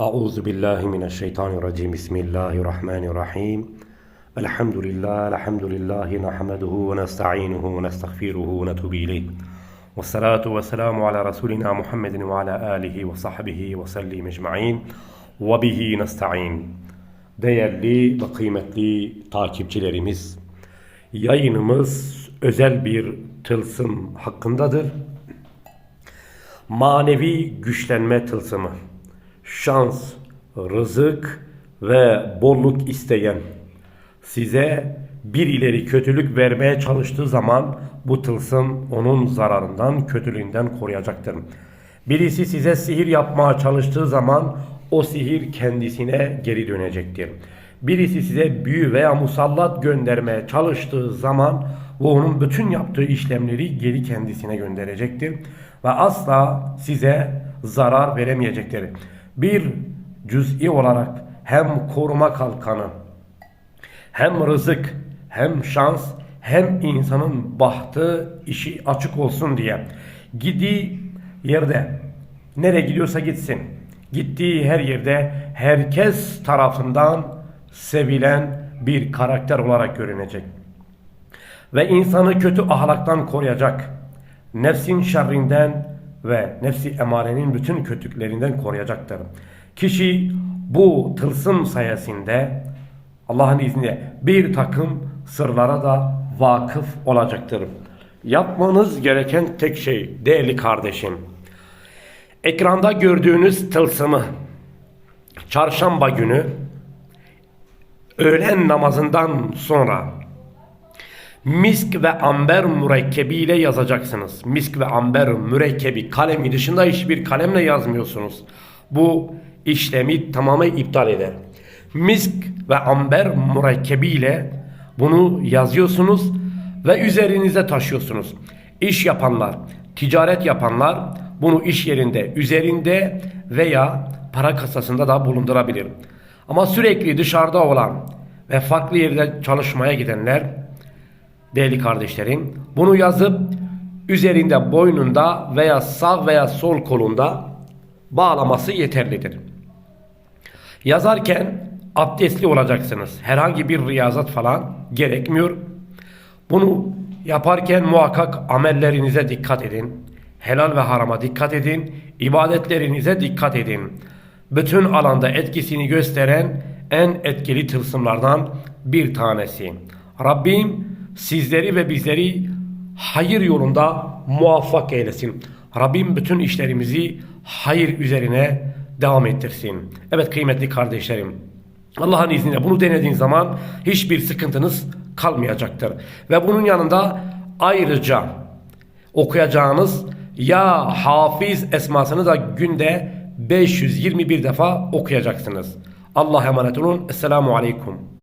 أعوذ بالله من الشيطان الرجيم بسم الله الرحمن الرحيم الحمد لله الحمد لله نحمده ونستعينه ونستغفره ونتوب إليه والصلاة والسلام على رسولنا محمد وعلى آله وصحبه وسلم ecmaîn وبه نستعين Değerli ve kıymetli takipçilerimiz, yayınımız özel bir tılsım hakkındadır. Manevi güçlenme tılsımı, şans, rızık ve bolluk isteyen, size bir ileri kötülük vermeye çalıştığı zaman bu tılsım onun zararından, kötülüğünden koruyacaktır. Birisi size sihir yapmaya çalıştığı zaman o sihir kendisine geri dönecektir. Birisi size büyü veya musallat göndermeye çalıştığı zaman bu onun bütün yaptığı işlemleri geri kendisine gönderecektir. Ve asla size zarar veremeyecektir. Bir cüz'i olarak hem koruma kalkanı, hem rızık, hem şans, hem insanın bahtı işi açık olsun diye gittiği yerde nereye gidiyorsa gitsin. Gittiği her yerde herkes tarafından sevilen bir karakter olarak görünecek. Ve insanı kötü ahlaktan koruyacak. Nefsin şerrinden ve nefsi emarenin bütün kötülüklerinden koruyacaktır. Kişi bu tılsım sayesinde Allah'ın izniyle bir takım sırlara da vakıf olacaktır. Yapmanız gereken tek şey değerli kardeşim. Ekranda gördüğünüz tılsımı çarşamba günü öğlen namazından sonra misk ve amber mürekkebiyle yazacaksınız. Misk ve amber mürekkebi kalemi dışında hiçbir kalemle yazmıyorsunuz. Bu işlemi tamamen iptal eder. Misk ve amber mürekkebiyle bunu yazıyorsunuz ve üzerinize taşıyorsunuz. İş yapanlar, ticaret yapanlar bunu iş yerinde, üzerinde veya para kasasında da bulundurabilir. Ama sürekli dışarıda olan ve farklı yerde çalışmaya gidenler değerli kardeşlerim bunu yazıp üzerinde boynunda veya sağ veya sol kolunda bağlaması yeterlidir. Yazarken abdestli olacaksınız. Herhangi bir riyazat falan gerekmiyor. Bunu yaparken muhakkak amellerinize dikkat edin. Helal ve harama dikkat edin. ibadetlerinize dikkat edin. Bütün alanda etkisini gösteren en etkili tılsımlardan bir tanesi. Rabbim sizleri ve bizleri hayır yolunda muvaffak eylesin. Rabbim bütün işlerimizi hayır üzerine devam ettirsin. Evet kıymetli kardeşlerim. Allah'ın izniyle bunu denediğin zaman hiçbir sıkıntınız kalmayacaktır. Ve bunun yanında ayrıca okuyacağınız ya hafiz esmasını da günde 521 defa okuyacaksınız. Allah'a emanet olun. Esselamu Aleyküm.